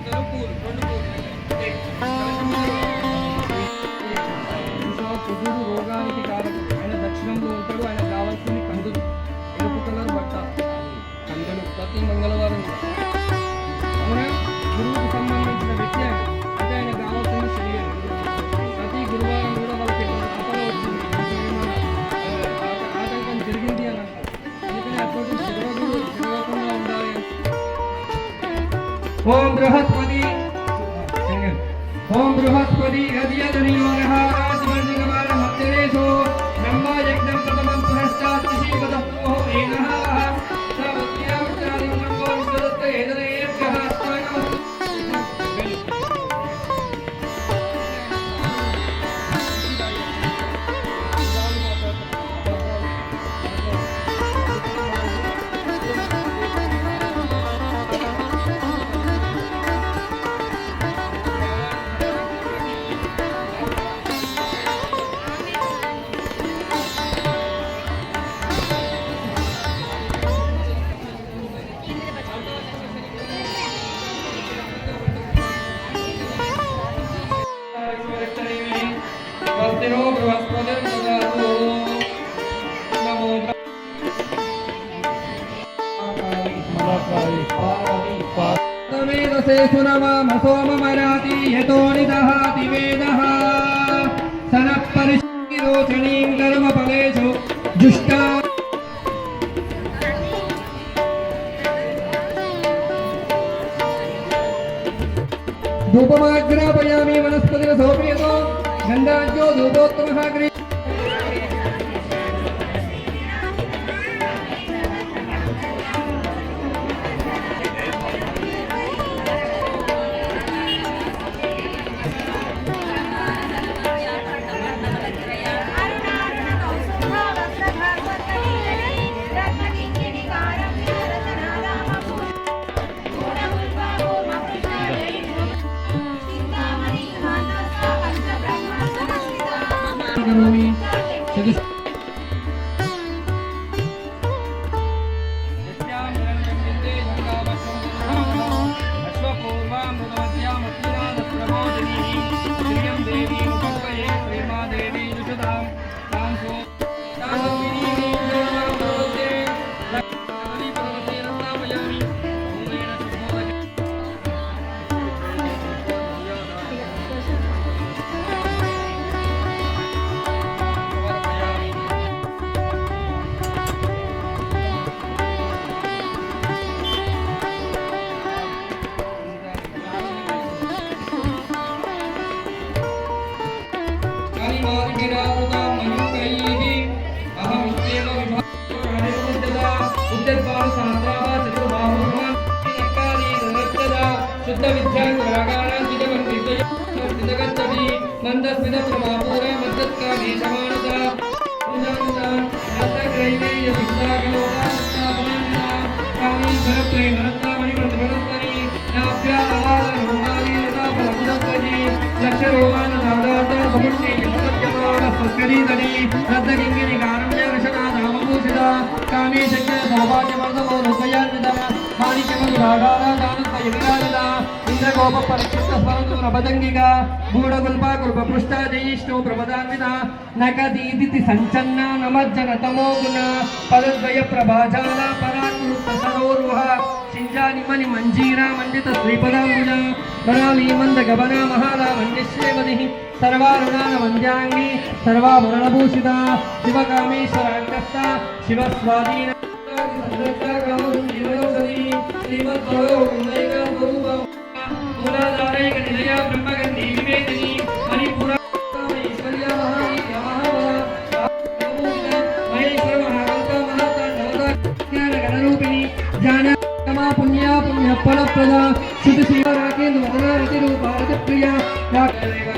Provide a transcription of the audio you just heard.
అక్షతలు పూలు రెండు ओम बृहस्पति। ओम बृहस्पति यदि नमः स्वस्तिनो बृहस्पतिं ददातु नमो पार्वतीमेधसे सुनमम सोममराति यतो निदहाति वेदः सनः परिशोचनीं कर्मफलेषु जुष्टा धूपमाग्रापयामि वनस्पतिरसोऽपि यतो ગંધા જો ધૂપો તમે સાગરી Luis. Se మందస్మిత ప్రమాపూర మద్దత్కామే సమానత గ్రైవేయ సిద్ధాగలోగా కామీ ప్రేమ రత్నామణి ప్రతిభరస్తని నాభ్యా ఆహార రోగాలి లతా ఫలముదత్తని సంచన్న గుణ మంజీరా మండిత శ్రీపదాంబుజ వరాలి మంద గబన మహాల మండిశ్రేమది సర్వారుణాన వంద్యాంగి సర్వాభరణభూషిత శివకామేశ్వరాంగస్థ శివస్వాధీన మూలాధారైక నిలయ బ్రహ్మగంధి వివేదిని మణిపుర జ్ఞాన పుణ్య పుణ్య ఫలప్రద శుద్ధ శివ రాకేంద్ర వదనారతి రూపారతి ప్రియ రాకేంద్ర